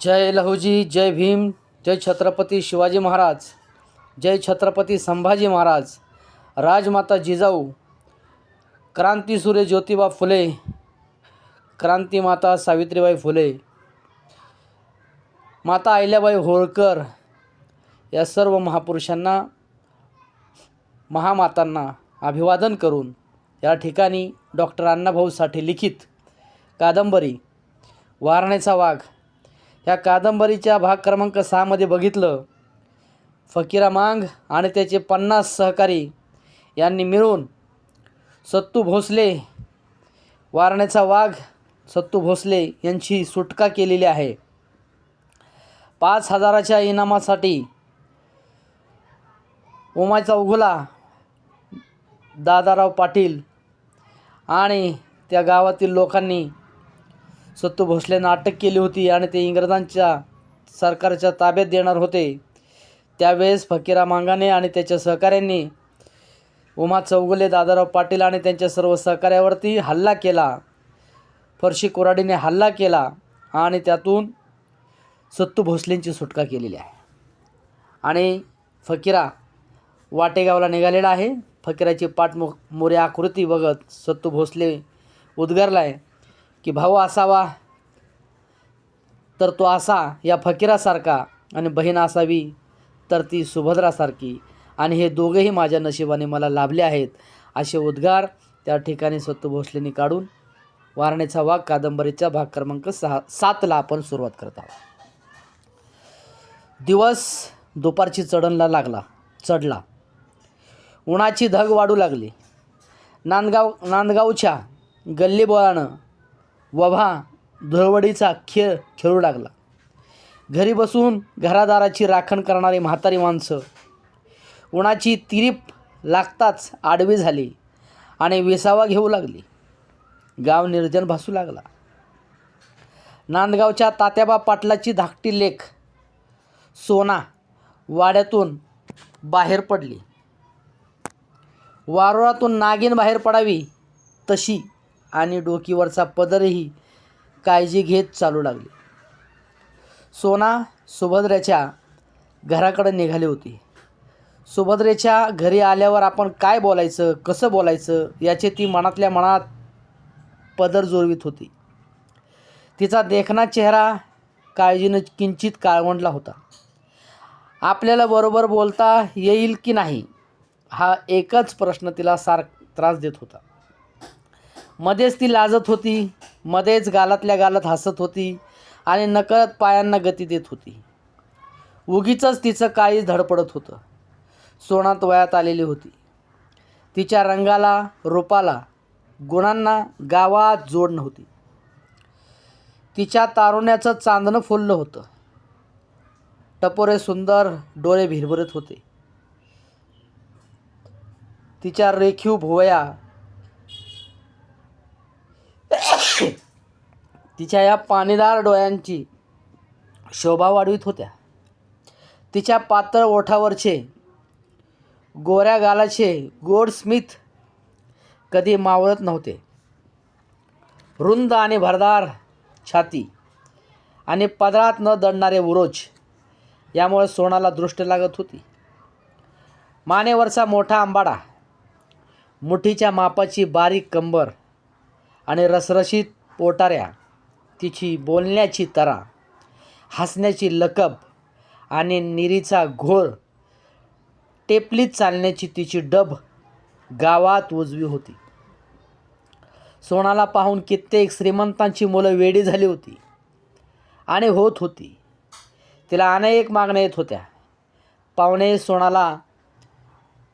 जय लहुजी जय भीम जय छत्रपती शिवाजी महाराज जय छत्रपती संभाजी महाराज राजमाता जिजाऊ क्रांतीसूर्य ज्योतिबा फुले क्रांतीमाता सावित्रीबाई फुले माता अहिल्याबाई होळकर या सर्व महापुरुषांना महामातांना अभिवादन करून या ठिकाणी डॉक्टर अण्णाभाऊ साठे लिखित कादंबरी वारण्याचा वाघ ह्या कादंबरीच्या भाग क्रमांक सहामध्ये बघितलं. फकीरा मांग आणि त्याचे पन्नास सहकारी यांनी मिळून सत्तू भोसले वारण्याचा वाघ सत्तू भोसले यांची सुटका केलेली आहे. पाच हजाराच्या इनामासाठी उमाचा उघुला दादाराव पाटील आणि त्या गावातील लोकांनी सत्तू भोसलेंना अटक केली होती आणि ते इंग्रजांच्या सरकारच्या ताब्यात देणार होते. त्यावेळेस फकीरा मांगाने आणि त्याच्या सहकाऱ्यांनी उमा चौगुले दादाराव पाटील आणि त्यांच्या सर्व सहकाऱ्यावरती हल्ला केला. फरशी कोराडीने हल्ला केला आणि त्यातून सत्तू भोसलेंची सुटका केलेली आहे. आणि फकीरा वाटेगावला निघालेला आहे. फकीराची पाठ मो आकृती बघत सत्तू भोसले उद्गारला आहे की भाऊ असावा. तर तो असा या फकीरासारखा आणि बहीण असावी तर ती सुभद्रासारखी. आणि हे दोघेही माझ्या नशिबाने मला लाभले आहेत असे उद्गार त्या ठिकाणी सत्तू भोसलेंनी काढून वारणेचा वाघ कादंबरीचा भाग क्रमांक सहा सातला आपण सुरुवात करत आहोत. दिवस दुपारची चढणला लागला चढला. उन्हाची धग वाढू लागली. नांदगाव नांदगावच्या गल्लीबोळानं वभा धुळवडीचा खेळ खेळू लागला. घरी बसून घरादाराची राखण करणारी म्हातारी माणसं. उन्हाची तिरीप लागताच आडवी झाली आणि विसावा घेऊ लागली. गाव निर्जन भासू लागला. नांदगावच्या तात्याबा पाटलाची धाकटी लेख सोना वाड्यातून बाहेर पडली. वारुळातून नागिन बाहेर पडावी तशी आणि डोकीवरचा पदरही काळजी घेत चालू लागली. सोना सुभद्रेच्या घराकडे निघाली होती. सुभद्रेच्या घरी आल्यावर आपण काय बोलायचं कसं बोलायचं याचे ती मनातल्या मनात पदर जोरवीत होती. तिचा देखणा चेहरा काळजीनं किंचित काळवंडला होता. आपल्याला बरोबर बोलता येईल की नाही हा एकच प्रश्न तिला सार त्रास देत होता. मध्येच ती लाजत होती मध्येच गालातल्या गालात हसत होती आणि नकळत पायांना गती देत होती. उगीचच तिचं काळी धडपडत होतं. सोनात वयात आलेली होती. तिच्या रंगाला रूपाला गुणांना गावात जोड नव्हती. तिच्या तारुण्याचं चांदणं फुललं होतं. टपोरे सुंदर डोळे भिरभरत होते. तिच्या रेखीव भुवया तिच्या या पाणीदार डोळ्यांची शोभा वाढवीत होत्या. तिच्या पातळ ओठावरचे गोऱ्या गालाचे गोड स्मित कधी मावळत नव्हते. रुंद आणि भरदार छाती आणि पदरात न दडणारे उरोज यामुळे सोनाला दृष्ट लागत होती. मानेवरचा मोठा आंबाडा मुठीच्या मापाची बारीक कंबर आणि रसरशीत पोटाऱ्या तिची बोलण्याची तरा हसण्याची लकब आणि निरीचा घोर टेपलीत चालण्याची तिची डब गावात उजवी होती. सोनाला पाहून कित्येक श्रीमंतांची मुलं वेडी झाली होती आणि होत होती. तिला अनेक मागण्या येत होत्या. पाहुणे सोनाला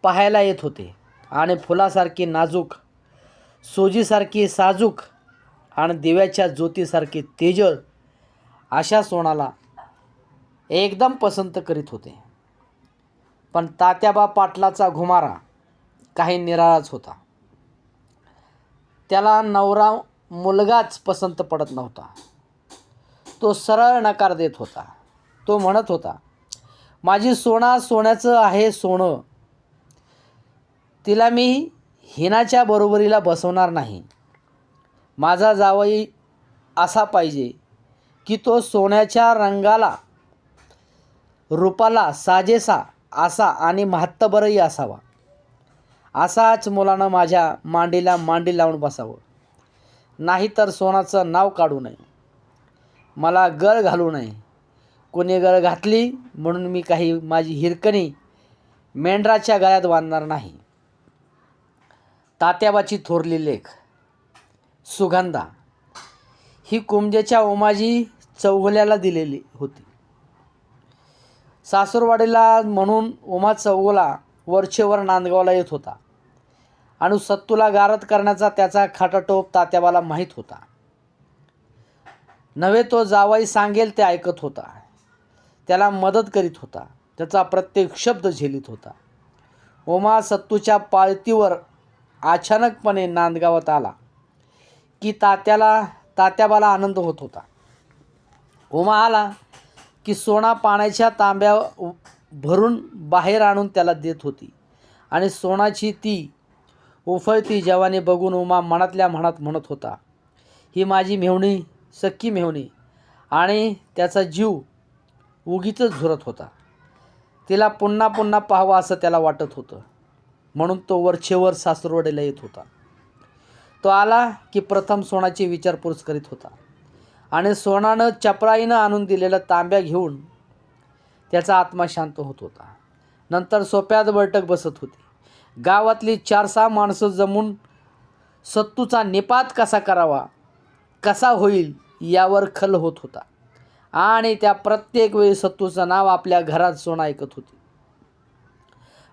पाहायला येत होते आणि फुलासारखी नाजूक सोजीसारखी साजूक आणि दिव्याच्या ज्योतीसारखी तेजळ अशा सोनाला एकदम पसंत करीत होते. पण तात्याबा पाटलाचा घुमारा काही निराळाच होता. त्याला नवरा मुलगाच पसंत पडत नव्हता. तो सरळ नकार देत होता. तो म्हणत होता माझी सोना सोन्याचं आहे सोनं. तिला मी हिनाच्या बरोबरीला बसवणार नाही. माझा जावई असा पाहिजे की तो सोन्याच्या रंगाला रूपाला साजेसा असा आणि महत्तबरही असावा. असाच मुलानं माझ्या मांडीला मांडी लावून बसावं. नाहीतर सोनाचं नाव काढू नये. मला गळ घालू नये. कोणी गळ घातली म्हणून मी काही माझी हिरकणी मेंढराच्या गळ्यात बांधणार नाही. तात्याबाची थोरली लेख. सुगंधा. ही कुंजेच्या ओमाजी चौगुल्याला दिलेली होती. सासूरवाडीला म्हणून उमा चौगुला वरचेवर नांदगावला येत होता. आणि सत्तूला गारद करण्याचा त्याचा खाटाटोप तात्याबाला माहीत होता. नव्हे तो जावाई सांगेल ते ऐकत होता. त्याला मदत करीत होता. त्याचा प्रत्येक शब्द झेलीत होता. ओमा सत्तूच्या पाळतीवर अचानकपणे नांदगावात आला की तात्याला तात्याबाला आनंद होत होता. उमा आला की सोना पाण्याच्या तांब्या भरून बाहेर आणून त्याला देत होती. आणि सोनाची ती उफळती जवानी बघून उमा मनातल्या मनात म्हणत होता ही माझी मेवणी सक्की मेहुणी आणि त्याचा जीव उगीच झुरत होता. तिला पुन्हा पुन्हा पाहावं असं त्याला वाटत होतं. म्हणून तो वरचेवर सासरवडीला येत होता. तो आला की प्रथम सोनाची विचारपूस करीत होता. आणि सोनानं चपराईनं आणून दिलेलं तांब्या घेऊन त्याचा आत्मा शांत होत होता. नंतर सोप्यात बैठक बसत होती. गावातली चार सहा माणसं जमून सत्तूचा निपात कसा करावा कसा होईल यावर खल होत होता. आणि त्या प्रत्येक वेळी सत्तूचं नाव आपल्या घरात सोना ऐकत होती.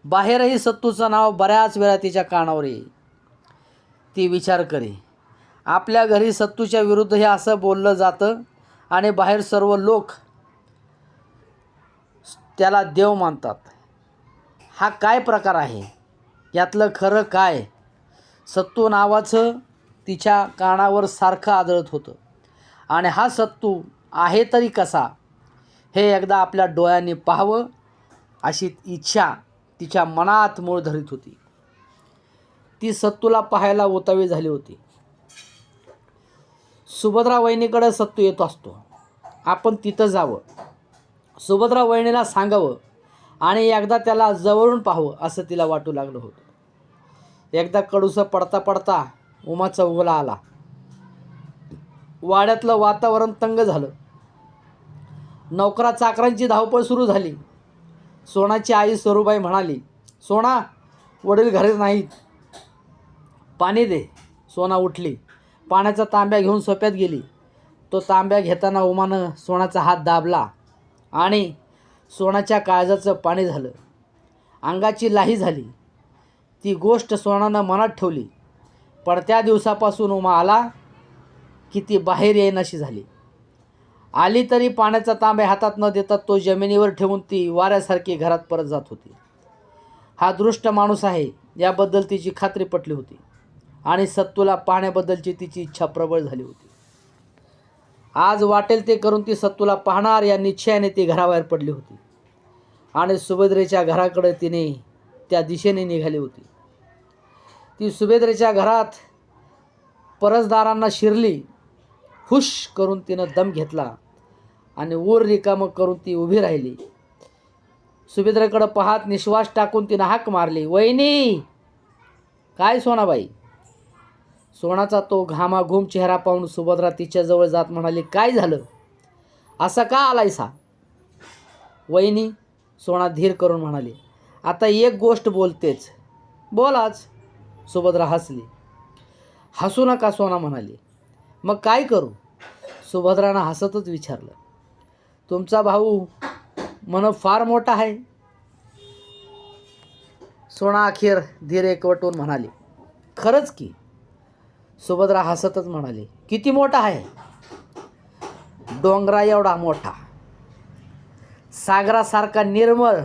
बाहेरही सत्तूचं नाव बऱ्याच वेळा तिच्या कानावर येई ती विचार करे. आपल्या घरी सत्तूच्या विरुद्ध हे असं बोललं जातं आणि बाहेर सर्व लोक त्याला देव मानतात. हा काय प्रकार आहे? यातलं खरं काय? सत्तू नावाचं तिच्या कानावर सारखं आदळत होतं. आणि हा सत्तू आहे तरी कसा? हे एकदा आपल्या डोळ्यांनी पाहावं अशी इच्छा तिच्या मनात मूळ धरीत होती. ती सत्तूला पाहायला उतावी झाली होती. सुभद्रा वहिनीकडे सत्तू येत असतो. आपण तिथं जावं. सुभद्रा वहिनीला सांगावं आणि एकदा त्याला जवळून पाहावं असं तिला वाटू लागलं होतं. एकदा कडूसं पडता पडता उमा चौगला आला. वाड्यातलं वातावरण तंग झालं. नोकरा चाकरांची धावपळ सुरू झाली. सोनाची आई सरूबाई म्हणाली सोना वडील घरी नाहीत. पाणी दे. सोना उठली. पाण्याचा तांब्या घेऊन सोप्यात गेली. तो तांब्या घेताना उमानं सोनाचा हात दाबला आणि सोनाच्या काळजाचं पाणी झालं. अंगाची लाही झाली. ती गोष्ट सोनानं मनात ठेवली. पण त्या दिवसापासून उमा आला की ती बाहेर येईनाशी झाली. आली तरी पाण्याचा तांब्या हातात न देता तो जमिनीवर ठेवून ती वाऱ्यासारखी घरात परत जात होती. हा दृष्ट माणूस आहे याबद्दल तिची खात्री पटली होती आणि सत्तूला पाहण्याबद्दलची तिची इच्छा प्रबळ झाली होती. आज वाटेल ते करून ती सत्तूला पाहणार या निश्चयाने ती घराबाहेर पडली होती. आणि सुभद्रेच्या घराकडे तिने त्या दिशेने निघाली होती. ती सुभद्रेच्या घरात परसदारांना शिरली हुश करून तिनं दम घेतला. आणि ऊर रिकामं करून ती उभी राहिली. सुभेद्राकडं पाहत निश्वास टाकून तिनं हाक मारली वहिनी काय सोनाबाई? सोनाचा तो घामाघूम चेहरा पाहून सुभद्रा तिच्याजवळ जात म्हणाली काय झालं? असं का आलायसा? वहिनी सोना धीर करून म्हणाली आता एक गोष्ट बोलतेच. बोलाच. सुभद्रा हसली. हसू नका सोना म्हणाली. मग काय करू? सुभद्रानं हसतच विचारलं. तुमचा भाऊ मन फार मोठा आहे. सोना अखेर धीर एकवटून म्हणाली खरंच की. सुभद्रा हसतच म्हणाली किती मोठा आहे? डोंगरा एवढा मोठा. सागरासारखा निर्मळ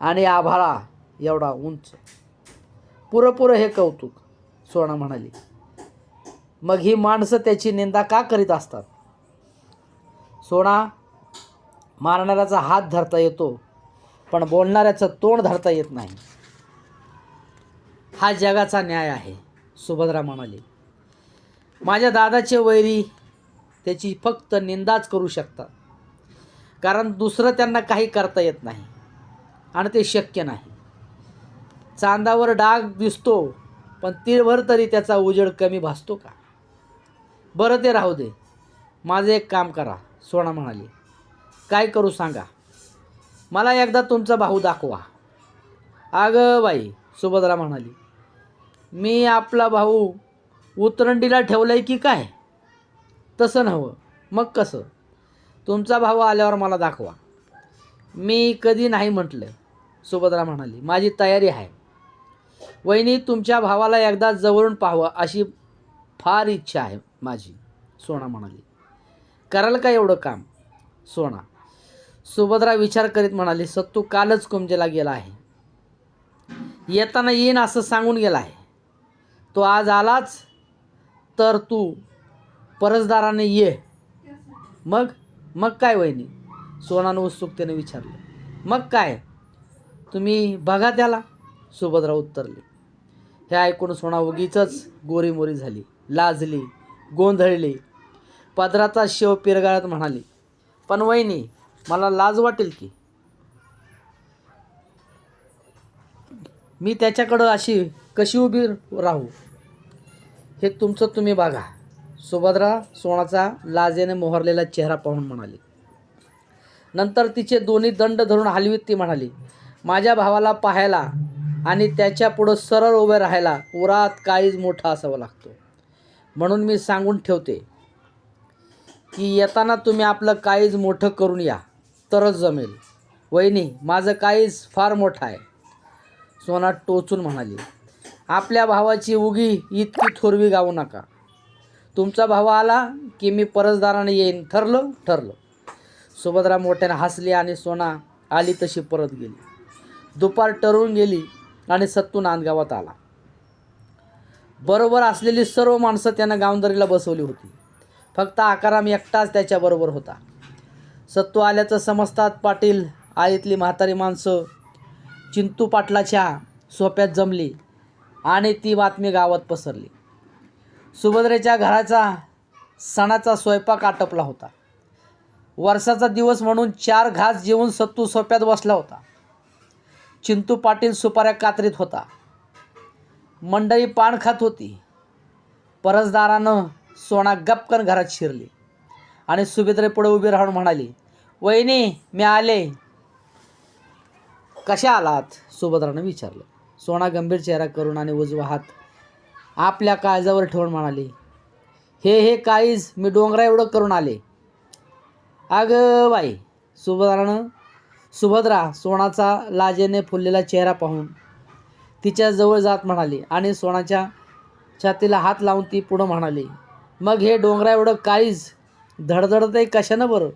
आणि आभाळा एवढा उंच. पुरं हे कौतुक सोना म्हणाली. मग ही माणसं त्याची निंदा का करीत असतात? सोना मारणाऱ्याचा हात धरता येतो पण बोलणाऱ्याचं तोंड धरता येत नाही. हा जगाचा न्याय आहे सुभद्रा म्हणाली. माझ्या दादाचे वैरी त्याची फक्त निंदाच करू शकतात कारण दुसरं त्यांना काही करता येत नाही आणि ते शक्य नाही. चांदावर डाग दिसतो पण तीळभर तरी त्याचा उजेड कमी भासतो का? बरं ते राहू दे माझं एक काम करा सोना म्हणाली. काय करू सांगा? मला एकदा तुमचा भाऊ दाखवा. अगं बाई सुभद्रा म्हणाली मी आपला भाऊ उतरंडीला ठेवलं आहे की काय? तसं नव्हं. मग कसं? तुमचा भाऊ आल्यावर मला दाखवा. मी कधी नाही म्हटलं सुभद्रा म्हणाली माझी तयारी आहे. वहिनी तुमच्या भावाला एकदा जवळून पाहावं अशी फार इच्छा आहे माझी सोना म्हणाली. कराल का एवढं काम? सोना सुभद्रा विचार करीत म्हणाले सत्तू कालच कुमजेला गेला आहे. येताना येईन असं सांगून गेला आहे. तो आज आलाच तर तू परसदाराने ये. मग? मग काय वहिनी? सोनानं उत्सुकतेने विचारलं. मग काय? तुम्ही बघा त्याला. सुभद्रा उत्तरली. हे ऐकून सोना उगीच गोरीमोरी झाली लाजली गोंधळली. पदराचा शेव पिरगाळत म्हणाली पण वहिनी मला लाज वाटेल की. मी त्याच्याकडं अशी कशी उभी राहू? हे तुमचं तुम्ही बघा. सुभद्रा सोनाचा लाजेने मोहरलेला चेहरा पाहून म्हणाली. नंतर तिचे दोन्ही दंड धरून हलवीत ती म्हणाली माझ्या भावाला पाहायला आणि त्याच्या पुढं सरळ उभे राहायला उरात काळीज मोठा असावा लागतो. म्हणून मी सांगून ठेवते की येताना तुम्ही आपलं काळीज मोठं करून या. तरच जमेल. वहिनी माझं काहीच फार मोठं आहे. सोना टोचून म्हणाली. आपल्या भावाची उगी इतकी थोरवी गाऊ नका. तुमचा भाव आला की मी परसदाराने येईन. ठरलं ठरलं. सुभद्रा मोठ्याने हसली आणि सोना आली तशी परत गेली. दुपार टरून गेली आणि सत्तू नांदगावात आला. बरोबर असलेली सर्व माणसं त्यानं गावंदरीला बसवली होती. फक्त आकाराम एकटाच त्याच्याबरोबर होता. सत्तू आल्याचं समजतात पाटील. आळीतली म्हातारी माणसं. चिंतू पाटलाच्या सोप्यात जमली आणि ती बातमी गावात पसरली. सुभद्रेच्या घराचा सणाचा स्वयंपाक आटपला होता. वर्षाचा दिवस म्हणून चार घास जेवून सत्तू सोप्यात बसला होता. चिंतू पाटील सुपाऱ्या कात्रीत होता. मंडळी पान खात होती. परसदारानं सोना गपकन घरात शिरली आणि सुभद्रे पुढे उभी राहून म्हणाली वहिनी मी आले. कशा आलात? सुभद्रानं विचारलं. सोना गंभीर चेहरा करून आणि उजवा हात आपल्या काळजावर ठेवून म्हणाली हे हे काळीज मी डोंगरा एवढं करून आले. अगं बाई सुभद्रानं सुभद्रा सोनाचा लाजेने फुललेला चेहरा पाहून तिच्या जवळ जात म्हणाली आणि सोनाच्या छातीला हात लावून ती पुढं म्हणाली मग हे डोंगरा एवढं काळीज धडधडत आहे कशानं बरं?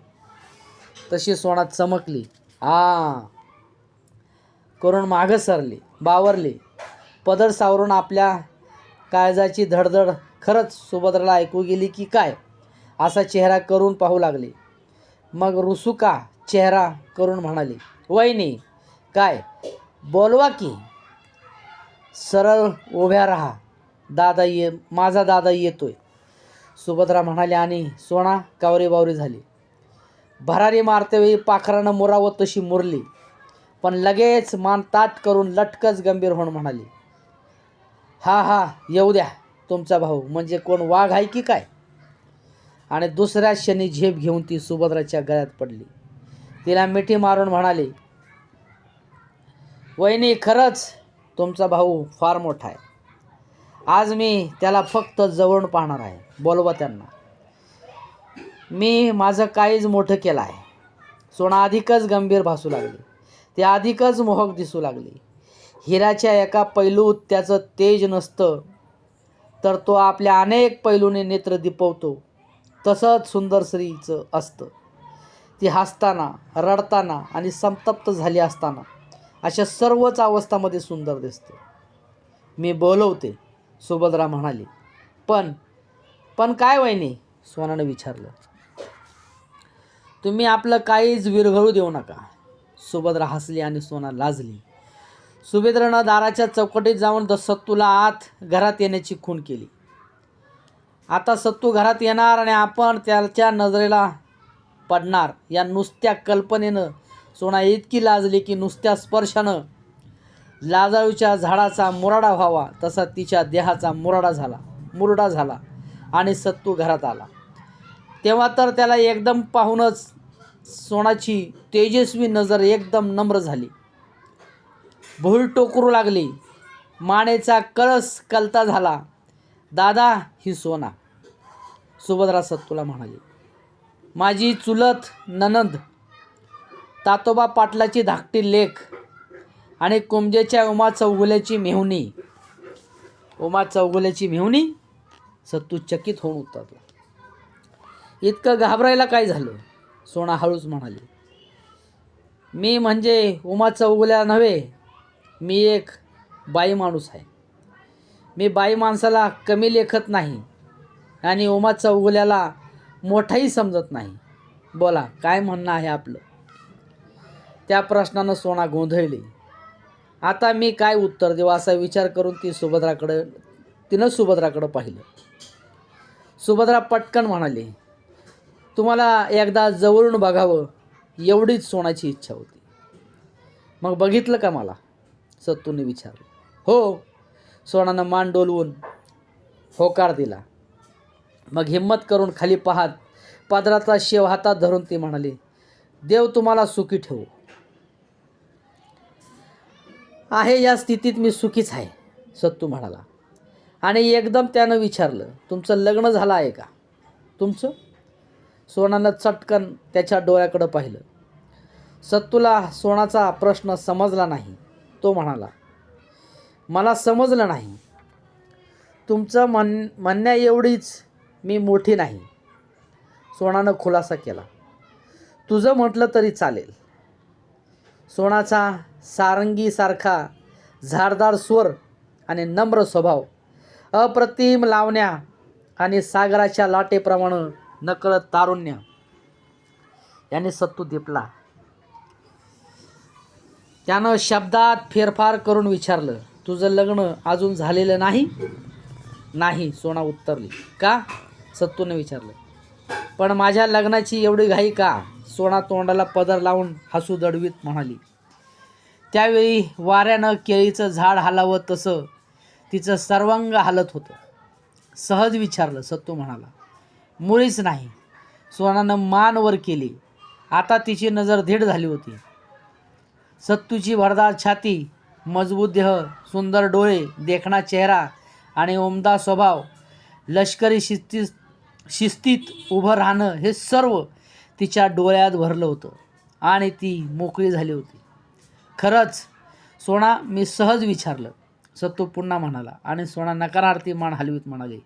तशी सोना चमकली. आ करून मागं सरली बावरली. पदर सावरून आपल्या काळजाची धडधड खरंच सुभद्राला ऐकू गेली की काय? असा चेहरा करून पाहू लागली. मग रुसुका चेहरा करून म्हणाली वहिनी काय? बोलवा की. सरळ उभ्या राहा. दादा ये माझा दादा येतोय. सुभद्रा म्हणाली आणि सोना कावरी बावरी झाली. भरारी मारतेवेळी पाखरानं मुरावं तशी मुरली. पण लगेच मान ताट करून लटकच गंभीर होऊन म्हणाली हा हा येऊ द्या तुमचा भाऊ म्हणजे कोण वाघ आहे की काय? आणि दुसऱ्या क्षणी झेप घेऊन ती सुभद्राच्या गळ्यात पडली. तिला मिठी मारून म्हणाली वहिनी खरंच तुमचा भाऊ फार मोठा आहे. आज मी त्याला फक्त जवळून पाहणार आहे. बोलवा त्यांना. मी माझं काहीच मोठं केलं आहे. सोना अधिकच गंभीर भासू लागली. ते अधिकच मोहक दिसू लागली. हिराच्या एका पैलूत त्याचं तेज नसतं तर तो आपल्या अनेक पैलूने नेत्र दिपवतो. तसंच सुंदर स्त्रीचं असतं. ती हसताना रडताना आणि संतप्त झाली असताना अशा सर्वच अवस्थामध्ये सुंदर दिसते. मी बोलवते सुभद्रा म्हणाली. पण पण काय वहिनी? सोनानं विचारलं. तुम्ही आपलं काहीच विरघळू देऊ नका. सुभद्रा हसली आणि सोना लाजली. सुभद्रनं दाराच्या चौकटीत जाऊन द सत्तूला आत घरात येण्याची खूण केली. आता सत्तू घरात येणार आणि आपण त्याच्या नजरेला पडणार. या नुसत्या कल्पनेनं सोना इतकी लाजली की नुसत्या स्पर्शानं लाजाळूच्या झाडाचा मुराडा व्हावा तसा तिच्या देहाचा मुराडा झाला मुरडा झाला आणि सत्तू घरात आला. तेव्हा तर त्याला एकदम पाहूनच सोनाची तेजस्वी नजर एकदम नम्र झाली. भूल टोकरू लागली. मानेचा कळस कलता झाला. दादा ही सोना. सुभद्रा सत्तूला म्हणाली. माझी चुलत ननंद तातोबा पाटलाची धाकटी लेख आणि कुंजेच्या उमा चौगुल्याची मेहुणी. उमा चौगुल्याची मेहुणी? सत्तू चकित होऊन उतरला इतकं घाबरायला काय झालं? सोना हळूच म्हणाली. मी म्हणजे उमा चौगुल्या नव्हे मी एक बाई माणूस आहे. मी बाई माणसाला कमी लेखत नाही आणि उमा चौगुल्याला मोठाही समजत नाही. बोला काय म्हणणं आहे आपलं? त्या प्रश्नानं सोना गोंधळली. आता मी काय उत्तर देऊ असा विचार करून ती सुभद्राकडं तिनं सुभद्राकडं पाहिलं. सुभद्रा पटकन म्हणाली तुम्हाला एकदा जवळून बघावं एवढीच सोनाची इच्छा होती. मग बघितलं का मला? सत्तूने विचारलं. हो सोनानं मान डोलवून होकार दिला. मग हिंमत करून खाली पाहत पादराचा शेव हातात धरून ती म्हणाली देव तुम्हाला सुखी ठेवू. आहे या स्थितीत मी सुखीच आहे सत्तू म्हणाला. आणि एकदम त्यानं विचारलं तुमचं लग्न झालं आहे का? तुमचं? सोनानं चटकन त्याच्या डोळ्याकडं पाहिलं. सत्तूला सोनाचा प्रश्न समजला नाही. तो म्हणाला मला समजलं नाही. तुमचं म्हण म्हणण्या एवढीच मी मोठी नाही. सोनानं खुलासा केला तुझं म्हटलं तरी चालेल. सोनाचा सारंगीसारखा झारदार स्वर आणि नम्र स्वभाव अप्रतिम लावण्या आणि सागराच्या लाटेप्रमाणे नकळत तारुण्य. याने सत्तू दिपला. त्यानं शब्दात फेरफार करून विचारलं तुझं लग्न अजून झालेलं नाही? नाही सोना उत्तरली. का? सत्तूने विचारलं. पण माझ्या लग्नाची एवढी घाई का? सोना तोंडाला पदर लावून हसू दडवीत म्हणाली. त्यावेळी वाऱ्यानं केळीचं झाड हलावं तसं तिचं सर्वांग हालत होतं. सहज विचारलं सत्तू म्हणाला. मुळीच नाही. सोनानं मान वर केली. आता तिची नजर धीड झाली होती. सत्तूची भरदार छाती मजबूत देह सुंदर डोळे देखणा चेहरा आणि उमदा स्वभाव लष्करी शिस्ती शिस्तीत उभं राहणं हे सर्व तिच्या डोळ्यात भरलं होतं आणि ती मोकळी झाली होती. खरंच सोना मी सहज विचारलं. सत्तू पुन्हा म्हणाला आणि सोना नकारार्थी मान हलवीत म्हणाली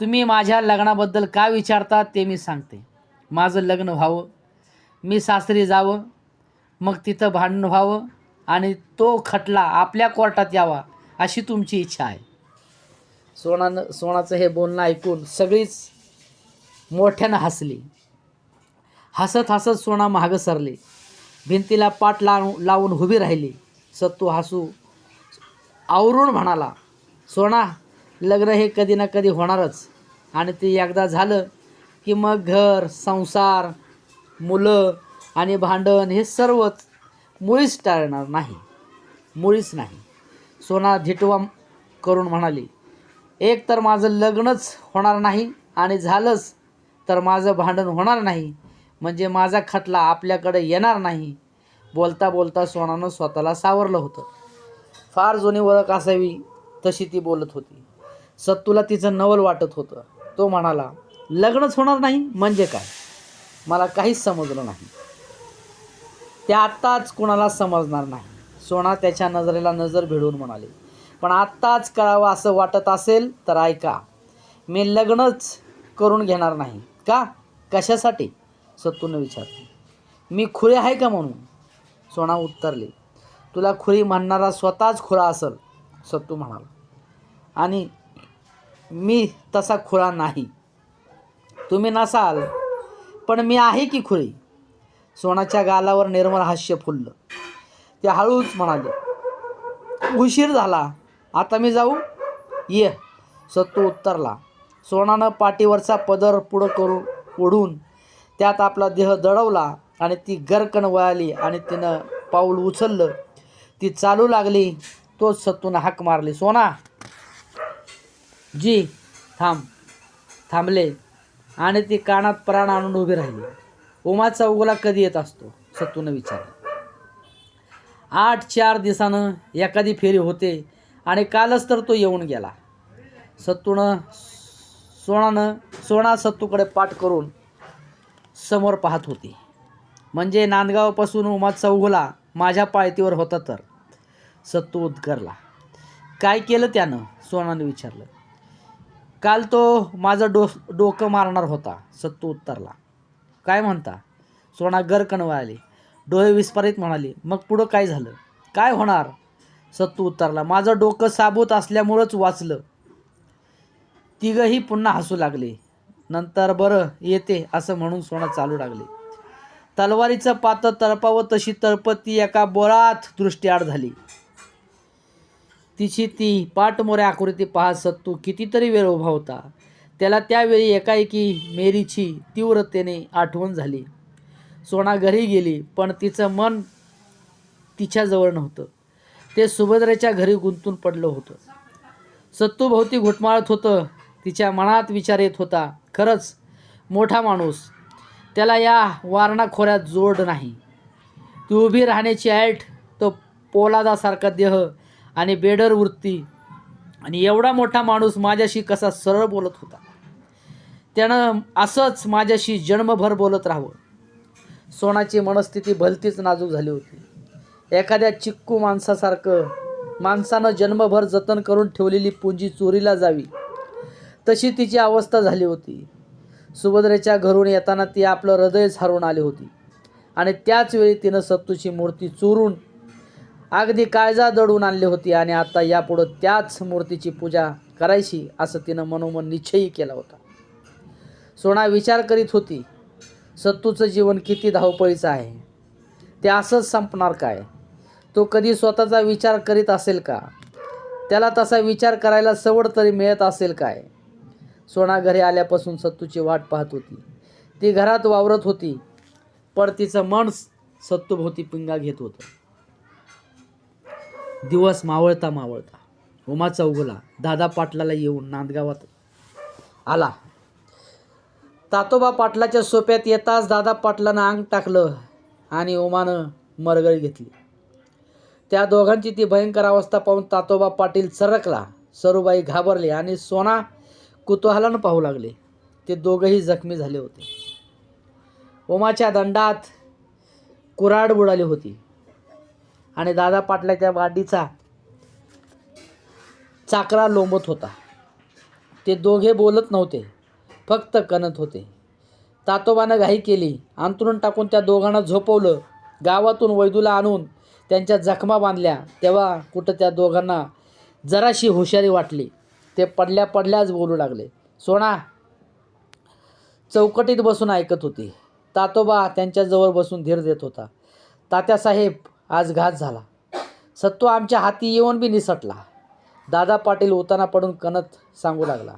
तुम्ही माझ्या लग्नाबद्दल काय विचारता ते मी सांगते. माझं लग्न व्हावं. मी सासरी जावं. मग तिथं भांडण व्हावं आणि तो खटला आपल्या कोर्टात यावा अशी तुमची इच्छा आहे. सोनानं सोनाचं हे बोलणं ऐकून सगळीच मोठ्यानं हसली. हसत हसत सोना मागं सरली. भिंतीला पाठ लावून लावून उभी राहिली. सत्तू हसू आवरून म्हणाला सोना लग्न हे कधी ना कधी होणारच. आणि ते एकदा झालं की मग घर संसार मुलं आणि भांडण हे सर्वच मुळीच टाळणार नाही. मुळीच नाही. सोना धिटवा करून म्हणाली एक तर माझं लग्नच होणार नाही आणि झालंच तर माझं भांडण होणार नाही. म्हणजे माझा खटला आपल्याकडे येणार नाही. बोलता बोलता सोनानं स्वतःला सावरलं होतं. फार जुनी ओळख असावी तशी ती बोलत होती. सत्तूला तिचं नवल वाटत होतं. तो म्हणाला लग्नच होणार नाही म्हणजे काय? मला काहीच समजलं नाही. ते आत्ताच कुणाला समजणार नाही. सोना त्याच्या नजरेला नजर भिडून म्हणाले पण आत्ताच कळावं असं वाटत असेल तर ऐका मी लग्नच करून घेणार नाही. का? कशासाठी? सत्तूनं विचारले. मी खुळे आहे का म्हणून? सोना उत्तरले. तुला खुरी म्हणणारा स्वतःच खुळा असेल सत्तू म्हणाला. आणि मी तसा खुळा नाही. तुम्ही नसाल पण मी आहे की खुळी? सोनाच्या गालावर निर्मळ हास्य फुललं. ते हळूच म्हणाले उशीर झाला. आता मी जाऊ? ये. सत्तू उत्तरला सोनानं पाठीवरचा पदर पुढं करून ओढून त्यात आपला देह दडवला आणि ती गरकण वळाली आणि तिनं पाऊल उचललं. ती चालू लागली तोच सत्तून हाक मारली सोना जी थांब. थांबले. आणि ती कानात प्राण आणून उभी राहिली. उमाचा उगला कधी येत असतो? सत्तूनं विचारलं. आठ चार दिवसानं एखादी फेरी होते आणि कालच तर तो येऊन गेला. सत्तूनं सोनानं सोना सत्तूकडे पाठ करून समोर पाहत होती. म्हणजे नांदगावपासून उमाचा उगला माझ्या पायतीवर होता तर. सत्तू उद्गरला. काय केलं त्यानं? सोनानं विचारलं. काल तो माझं डो डोकं मारणार होता सत्तू उत्तरला. काय म्हणता? सोना गरकण वळाली डोळे विस्फारित म्हणाली मग पुढं काय झालं? काय होणार? सत्तू उत्तरला माझं डोकं साबूत असल्यामुळंच वाचलं. तिघंही पुन्हा हसू लागले. नंतर बरं येते असं म्हणून सोना चालू लागले. तलवारीचं पातं तळपावं तशी तळपत ती एका बोळात दृष्टीआड झाली. तिची ती पाठमोऱ्या आकृती पाहत सत्तू कितीतरी वेळ उभा होता. त्याला त्यावेळी एकाएकी मेरीची तीव्रतेने आठवण झाली. सोना घरी गेली पण तिचं मन तिच्याजवळ नव्हतं. ते सुभद्रेच्या घरी गुंतून पडलं होतं. सत्तूभोवती घुटमाळत होतं तिच्या मनात विचार येत होता खरंच मोठा माणूस त्याला या वारणा खोऱ्यात जोड नाही. ती उभी राहण्याची ऐट तो पोलादासारखा देह आणि बेडर वृत्ती. आणि एवढा मोठा माणूस माझ्याशी कसा सरळ बोलत होता. त्यानं असंच माझ्याशी जन्मभर बोलत राहावं. सोनाची मनस्थिती भलतीच नाजूक झाली होती. एखाद्या चिक्कू माणसासारखं माणसानं जन्मभर जतन करून ठेवलेली पुंजी चोरीला जावी तशी तिची अवस्था झाली होती. सुभद्रेच्या घरून येताना ती आपलं हृदयच हरवून आली होती. आणि त्याच वेळी तिनं सत्तूची मूर्ती चोरून अगदी काळजा दडून आणली होती आणि आता यापुढं त्याच मूर्तीची पूजा करायची असं तिनं मनोमन निश्चयही केला होता. सोना विचार करीत होती सत्तूचं जीवन किती धावपळीचं आहे? ते असंच संपणार काय? तो कधी स्वतःचा विचार करीत असेल का? त्याला तसा विचार करायला सवड तरी मिळत असेल काय? सोना घरी आल्यापासून सत्तूची वाट पाहत होती. ती घरात वावरत होती पण तिचं मन सत्तूभोवती पिंगा घेत होतं. दिवस मावळता मावळता. उमा चौगुला दादा पाटलाला येऊन नांदगावात आला. तातोबा पाटलाच्या सोप्यात येताच दादा पाटलानं अंग टाकलं आणि ओमानं मरगळ घेतली. त्या दोघांची ती भयंकर अवस्था पाहून तातोबा पाटील सरकला सरूबाई घाबरले आणि सोना कुतूहलानं पाहू लागले. ते दोघंही जखमी झाले होते. ओमाच्या दंडात कुराड बुडाली होती. आणि दादा पाटलाच्या वाडीचा चाकरा लोंबत होता. ते दोघे बोलत नव्हते फक्त कणत होते. तातोबानं घाई केली अंतरून टाकून त्या दोघांना झोपवलं गावातून वैदूला आणून त्यांच्या जखमा बांधल्या. तेव्हा कुठं त्या दोघांना जराशी हुशारी वाटली. ते पडल्या पडल्याच बोलू लागले. सोना चौकटीत बसून ऐकत होती. तातोबा त्यांच्याजवळ बसून धीर देत होता. तात्यासाहेब आज घात झाला. सत्व आमच्या हाती येऊन बी निसटला. दादा पाटील उताना पडून कणत सांगू लागला.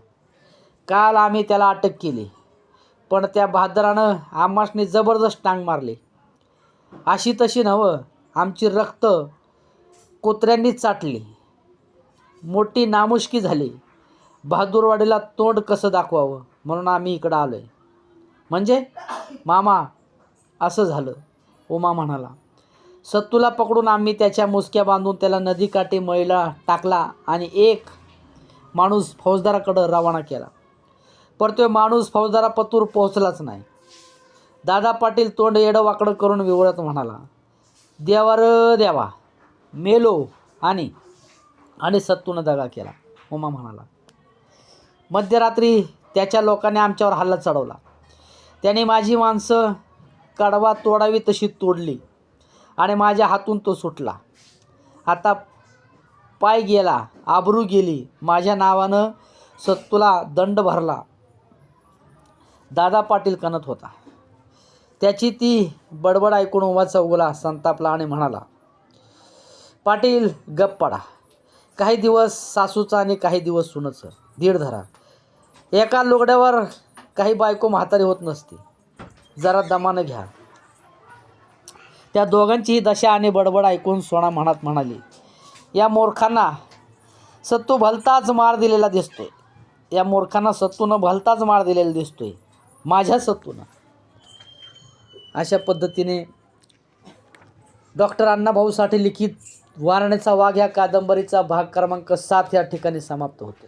काल आम्ही त्याला अटक केली. पण त्या बहादरानं आम्हासने जबरदस्त टांग मारली. अशी तशी नवं आमची रक्त कुत्र्यांनी चाटली. मोठी नामुष्की झाली. बहादूरवाडीला तोंड कसं दाखवावं म्हणून आम्ही इकडं आलो आहे म्हणजे? मामा असं झालं. उमा म्हणाला. सत्तूला पकडून आम्ही त्याच्या मुसक्या बांधून त्याला नदीकाठी मैला टाकला आणि एक माणूस फौजदाराकडं रवाना केला. पर तो माणूस फौजदारापतूर पोहोचलाच नाही. दादा पाटील तोंड येडं वाकडं करून विवळत म्हणाला देवार देवा मेलो आणि आणि सत्तूनं दगा केला. उमा म्हणाला मध्यरात्री त्याच्या लोकांनी आमच्यावर हल्ला चढवला. त्याने माझी माणसं कडवा तोडावी तशी तोडली. आणि माझ्या हातून तो सुटला. आता पाय गेला आबरू गेली. माझ्या नावानं सत्तूला दंड भरला. दादा पाटील कणत होता. त्याची ती बडबड ऐकून उमाचा चौगुला संतापला आणि म्हणाला पाटील गप्प पडा. काही दिवस सासूचा आणि काही दिवस सुनचं. धीड धरा. एका लुगड्यावर काही बायको म्हातारी होत नसते. जरा दमानं घ्या. त्या दोघांचीही दशा आणि बडबड ऐकून सोना म्हणत म्हणाली या मूर्खांना सत्तू भलताच मार दिलेला दिसतोय. या मूर्खांना सत्तूनं भलताच मार दिलेला दिसतोय. माझ्या सत्तूनं. अशा पद्धतीने डॉक्टर अण्णाभाऊ साठे लिखित वारणेचा वाघ या कादंबरीचा भाग क्रमांक सात या ठिकाणी समाप्त होतो.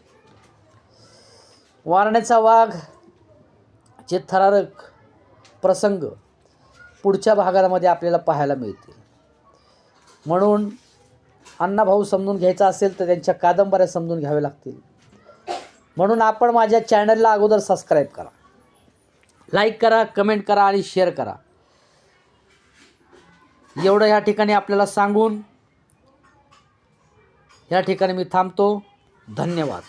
वारणेचा वाघ चे थरारक प्रसंग पुढच्या भागामध्ये आपल्याला पाहायला मिळतील. म्हणून अण्णाभाऊ समजून घ्यायचा असेल तर त्यांच्या कादंबऱ्या समजून घ्याव्या लागतील. म्हणून आपण माझ्या चॅनलला अगोदर सबस्क्राईब करा. लाईक करा कमेंट करा आणि शेअर करा. एवढं ह्या ठिकाणी आपल्याला सांगून या ठिकाणी मी थांबतो. धन्यवाद.